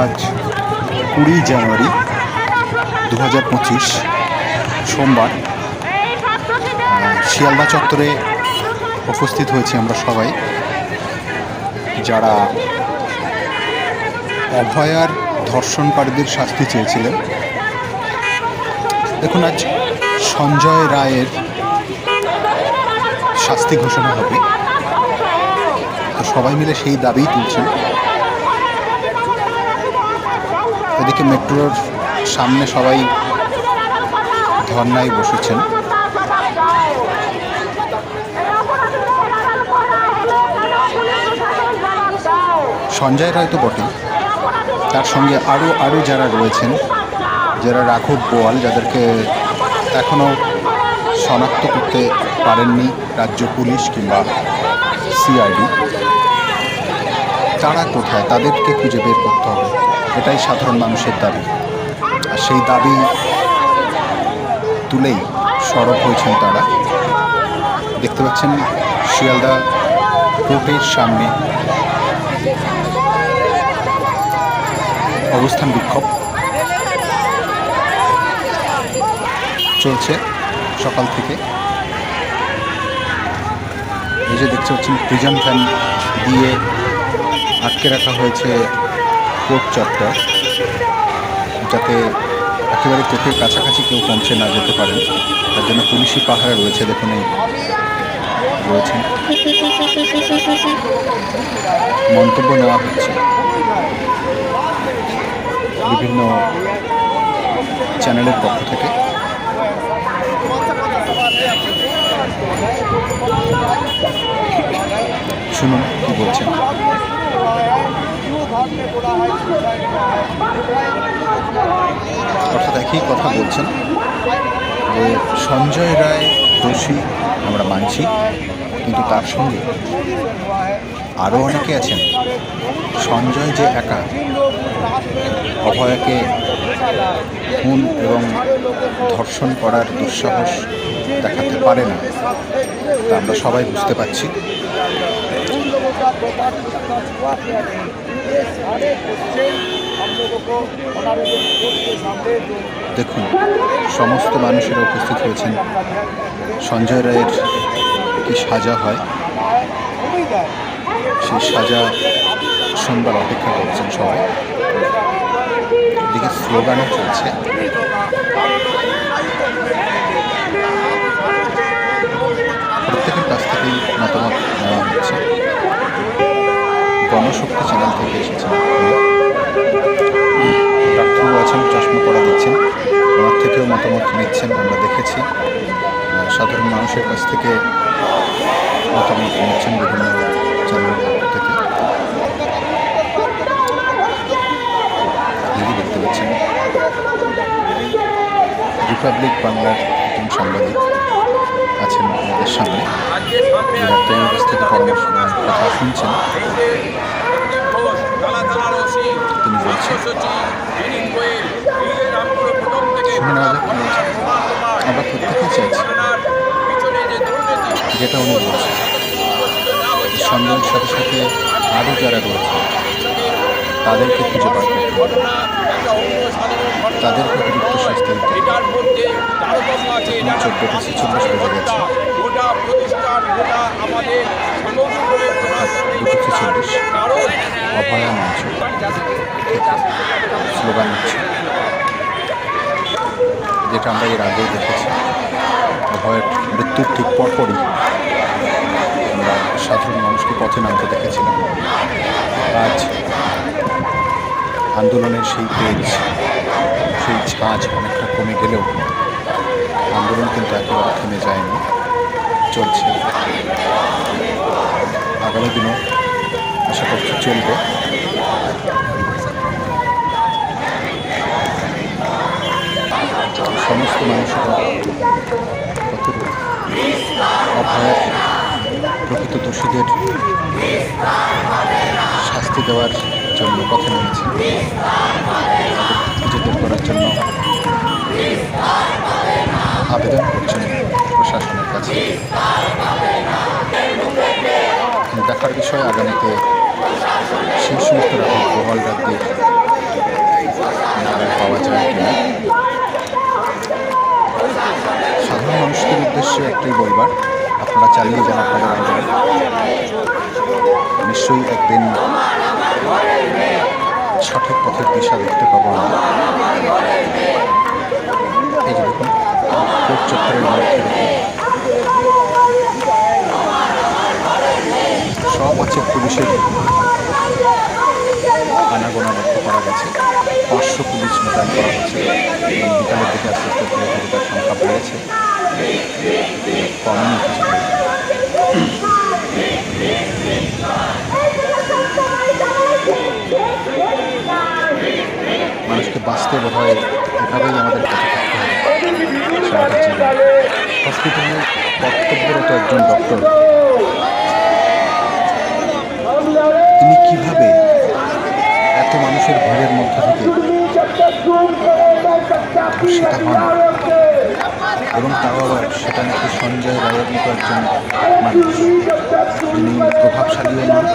আজ কুড়ি জানুয়ারি দু হাজার পঁচিশ সোমবার। শিয়ালদা চত্বরে উপস্থিত হয়েছি আমরা সবাই। যারা অভয়ার ধর্ষণকারীদের শাস্তি চেয়েছিলেন। দেখুন, আজ সঞ্জয় রায়ের শাস্তি ঘোষণা হবে। তো সবাই মিলে সেই দাবিই তুলছেন। এদিকে মেট্রোর সামনে সবাই ধর্নায় বসেছেন। সঞ্জয় রায় তো বটেই। তার সঙ্গে আরও আরও যারা রয়েছেন, যারা রাঘব বোয়াল, যাদেরকে এখনও শনাক্ত করতে পারেননি রাজ্য পুলিশ কিংবা সিআইডি। তারা কোথায়, তাদেরকে খুঁজে বের করতে হবে। এটাই সাধারণ মানুষের দাবি। আর সেই দাবি তুলেই সরব হয়েছেন তারা। দেখতে পাচ্ছেন শিয়ালদা কোর্টের সামনে অবস্থান বিক্ষোভ চলছে সকাল থেকে। এই যে দেখতে পাচ্ছেন, প্রিজন ফ্যান দিয়ে আটকে রাখা হয়েছে কোর্ট চত্বর, যাতে একেবারে কোর্টের কাছাকাছি কেউ পৌঁছে না যেতে পারেন তার জন্য পুলিশি পাহারা রয়েছে দেখুন এই রয়েছেন মন্তব্য নেওয়া হচ্ছে। বিভিন্ন চ্যানেলের পক্ষ থেকে। শুনুন কি বলছেন। অর্থাৎ একই কথা বলছেন যে সঞ্জয় রায় দোষী আমরা মানছি, কিন্তু তার সঙ্গে আরও অনেকে আছেন। সঞ্জয় যে একা, অভয়াকে খুন এবং ধর্ষণ করার দুঃসাহস দেখাতে পারে না, তা আমরা সবাই বুঝতে পারছি। দেখুন, সমস্ত মানুষেরা উপস্থিত হয়েছেন। সঞ্জয় রায়ের কি সাজা হয়? সেই সাজা শুনবার অপেক্ষা করছেন সবাই। এদিকে স্লোগানও চলছে প্রত্যেকের কাছ থেকেই মতামত নেওয়া হচ্ছে গণশক্তি চ্যানেল থেকে এসেছেন। আছেন চশমা পড়া দিচ্ছেন। ওনার থেকেও মতামত নিচ্ছেন, আমরা দেখেছি। সাধারণ মানুষের কাছ থেকে মতামত নিচ্ছেন বিভিন্ন চ্যানেলের পক্ষ থেকে। দিদি দেখতে পাচ্ছেন, রিপাবলিক বাংলার একজন সাংবাদিক আছেন আমাদের সামনে। ডাক্তারের কাছ থেকে পরামর্শ কথা শুনছেন তিনি বলছেন শুনে নেওয়া যাক কি বলছেন আমরা প্রত্যেকেই চাইছি যেটা উনি বলছেন। সন্দেহের সাথে সাথে আরও যারা রয়েছে তাদেরকে খুঁজে হবে। তাদেরকে উপযুক্ত শাস্তি দিতে এখন চোদ্দোটা ছেচল্লিশ বেজে গেছে। দুটো ছেচল্লিশ অভয়া স্লোগান হচ্ছে, যেটা আমরা এর আগেই দেখেছি। অভয়ের মৃত্যুর ঠিক পরপরই আমরা সাধারণ মানুষকে পথে নামতে দেখেছিলাম। আজ আন্দোলনের সেই তেজ, সেই ঝাঁঝ অনেকটা কমে গেলেও আন্দোলন কিন্তু একেবারে থেমে যায়নি, চলছে। আগামী দিনও আশা করছি চলবে। সমস্ত মানুষের অভয়ের প্রকৃত দোষীদের শাস্তি দেওয়ার জন্য পথে নেমেছে। সাধারণ মানুষদের উদ্দেশ্যে একটাই বলবার, আপনারা চালিয়ে যান আপনাদের আন্দোলন নিশ্চয়ই একদিন সঠিক পথের দিশা দেখতে পাবো আমরা। এই যে দেখুন, কোট চত্বরের সব আছে পুলিশের করা বিকালের দিকে আস্তে আস্তে ধীরে ধীরে তার সংখ্যা বেড়েছে। কমেনি মানুষকে বাঁচতে বোধ হয় এভাবেই আমাদের পথে থাকতে হবে। হসপিটালে কর্তব্যরত একজন ডক্টর। তিনি কীভাবে এত মানুষের ভিড়ের মধ্যে থেকে ধর্ষিত হন এবং তাও আবার সেটা নাকি সঞ্জয় রায়ের মতো একজন মানুষ, যিনি প্রভাবশালীও নন,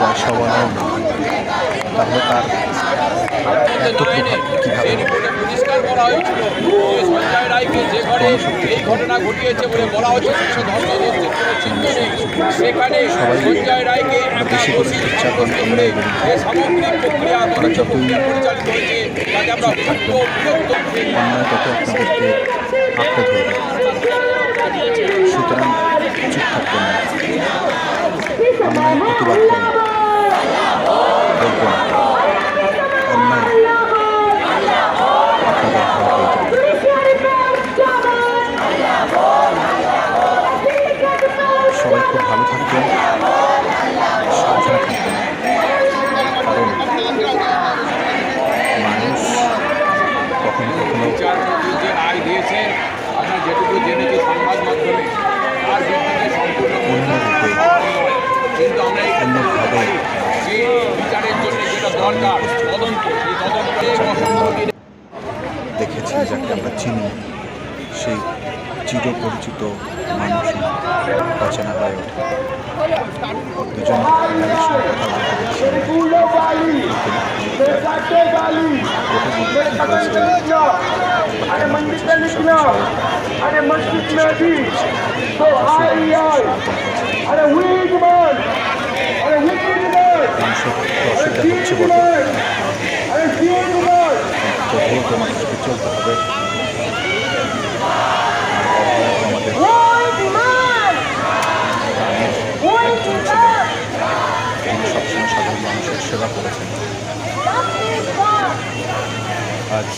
বয়সওয়ালাও নন। তাহলে তার এত প্রভাব কীভাবে? করা হয়েছিল সঞ্জয় রায়কে যে ঘরে এই ঘটনা ঘটিয়েছে বলে বলা হচ্ছে সে ধর্মদস্তির কোনো চিহ্ন নেই সেখানে সঞ্জয় রায়কে একা দোষী সাব্যস্ত করে যে সামগ্রিক প্রক্রিয়া পরিচালিত হয়েছে তাতে আমরা ধরবে। সুতরাং চুপ থাকবেন না। প্রতিবাদ করুন দিয়েছেন আমরা যেটুকু জেনেছি সংবাদ মাধ্যমে তার ভিত্তিতে সম্পূর্ণ কিন্তু আমরা যে বিচারের জন্য যেটা দরকার তদন্ত সেই তদন্তে দেখেছি যাকে আমরা চিনি। সেই চিরপরিচিত মানুষ অচেনা হয়ে ওঠে। দুজন সঙ্গে কথা বলতে দেখছি अरे मस्जिद में भी तो हाई आए अरे वीक मैन अरे वीक मैन মানুষের অসুবিধা হচ্ছে वीक বটে मैन अरे वीक मैन তবুও তো মানুষকে চলতে হবে আর অবহেলা তো আমাদের वीक मैन वीक मैन তিনি সবসময় সাধারণ মানুষের সেবা করেছেন আজ